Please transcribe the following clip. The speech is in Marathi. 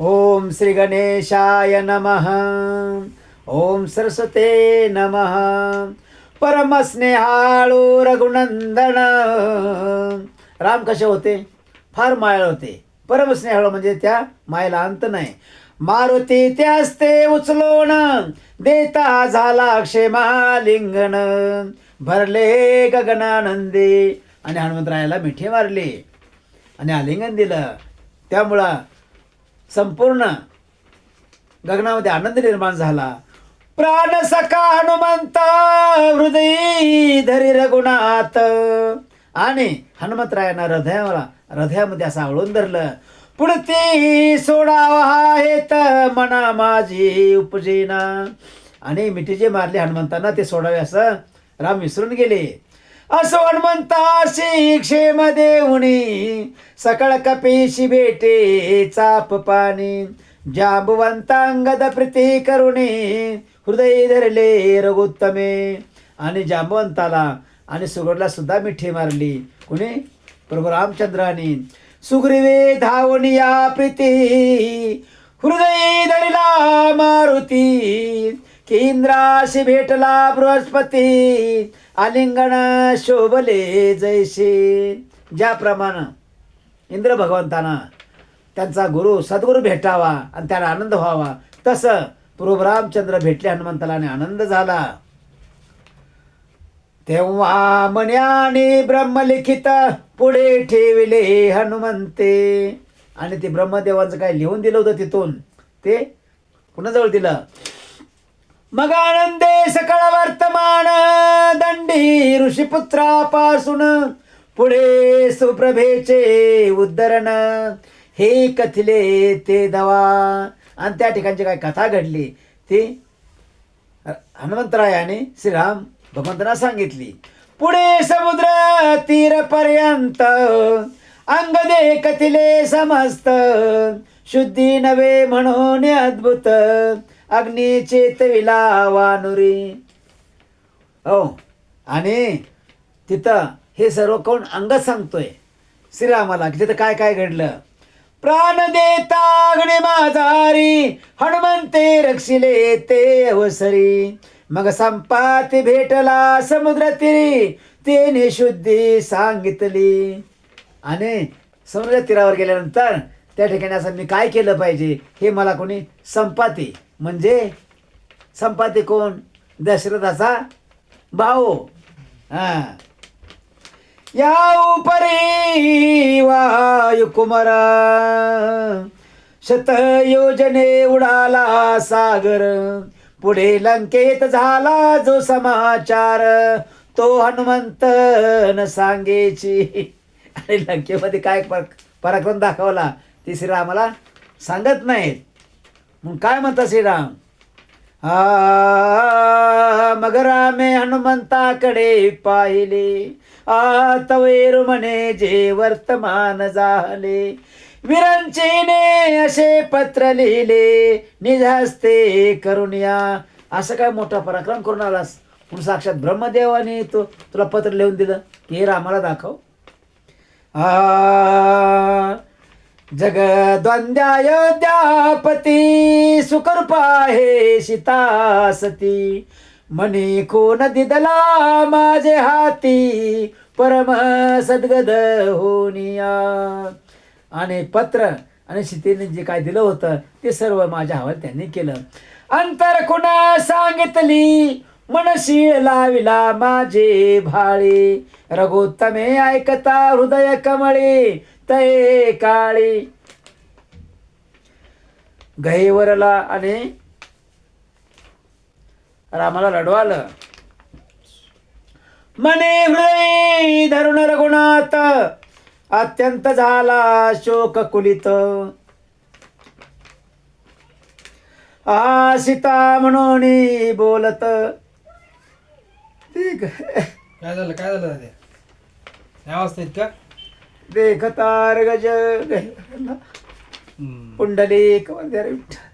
ओम श्री गणेशाय नमः। ओम सरस्वते नमः। परमस्नेहाळू रघुनंदन। राम कसे होते? फार मायाळ होते. परमस्नेहाळू म्हणजे त्या मायला अंत नाही. मारुती ते असते उचलोण देता झाला क्षेमालिंगन भरले गगनानंदी आणि हनुमंतरायाला मिठी मारली. आणि आलिंगन दिलं. त्यामुळं संपूर्ण गगनामध्ये आनंद निर्माण झाला. प्राण सखा हनुमंत हृदयी धरी रघुनाथ. आणि हनुमंतरायांना हृदयाला हृदयामध्ये असं आवळून धरलं. पुढती सोडावा हेत मना माझी उपजेना. आणि मिठीजे मारले हनुमंतांना ते सोडावे असं राम विसरून गेले. असो हनुमंताशी क्षेम देऊनी सकळ कपेशी भेटे चाप पाणी. जांबवंतांगद प्रीती करुणे हृदय धरले रघुत्तमे. आणि जांबवंताला आणि सुगडला सुद्धा मिठी मारली. कुणी? प्रभू रामचंद्राने. सुग्रीवे धावनिया प्रीती हृदय धरिला मारुती. की इंद्राशी भेटला बृहस्पती. आलिंगण शोभले जैसे. ज्याप्रमाणे इंद्र भगवंतांना त्यांचा गुरु सद्गुरू भेटावा आणि त्याला आनंद व्हावा. तसं प्रभू रामचंद्र भेटले हनुमंताला आणि आनंद झाला. तेव्हा मन्याने ब्रह्मलिखित पुढे ठेवले हनुमंते. आणि ते ब्रह्मदेवांचं काय लिहून दिलं होतं तिथून? ते कुणाजवळ दिलं. मग आनंदे सकळ वर्तमान दंडी ऋषीपुत्रापासून पुढे सुप्रभेचे उद्धरण. हे कथिले ते दवा. आणि त्या ठिकाणची काय कथा घडली ती हनुमंतरायाने श्रीराम भगवंतना सांगितली. पुढे समुद्र तीर पर्यंत कथिले समस्त. शुद्धी नवे म्हणून अद्भुत. अग्नी चेतविला वानुरी. हो आणि तिथं हे सर्व कोण अंग सांगतोय. श्रीरामाला की तिथं काय काय घडलं? प्राण देता अग्नि माझारी हनुमंते रक्षिले ते अवसरी. मग संपाती भेटला समुद्र तिरी तेने शुद्धी सांगितली. आणि समुद्र तीरावर गेल्यानंतर त्या ठिकाणी असं मी काय केलं पाहिजे हे मला कोणी संपाती. म्हणजे संपाती कोण? दशरथाचा भाऊ. हा. या उपरी वायुकुमार. शत योजने उडाला सागर. पुढे लंकेत झाला जो समाचार. तो हनुमंत न सांगेची. आणि लंकेमध्ये काय पराक्रम दाखवला. ते श्रीरामाला सांगत नाहीत. मग काय म्हणता श्रीराम? आ मग रामे हनुमंताकडे पाहिले. आ तवेर म्हणे जे वर्तमान झाले. विरंचीने असे पत्र लिहिले निझास्ते करुणिया असं काय मोठा पराक्रम करून आलास? म्हणून साक्षात ब्रह्मदेवाने तो तुला पत्र लिहून दिलं. की हे रामाला दाखव. आ जगद्वंद्याय द्यापती हे सीतासती. मनी कोण दिदला माझे हाती परम सद्गद होनिया. आणि पत्र आणि सीतेने जे काय दिलं होतं ते सर्व माझ्या हवाल त्यांनी केलं. अंतर कुणा सांगितली मनशीळ लाविला माझे भाळे. रघोत्तमे ऐकता हृदय कमळे तये काळी. गहेवरला आणि रामाला रडवालं. मने हृदय धरुण रघुनाथ अत्यंत झाला शोक कुलित आ सीता म्हणून बोलत. ठीक. काय झालं? काय झालं? दादा या अवस्था का? देखतार गज पुंडलिक वगैरे विठ्ठल.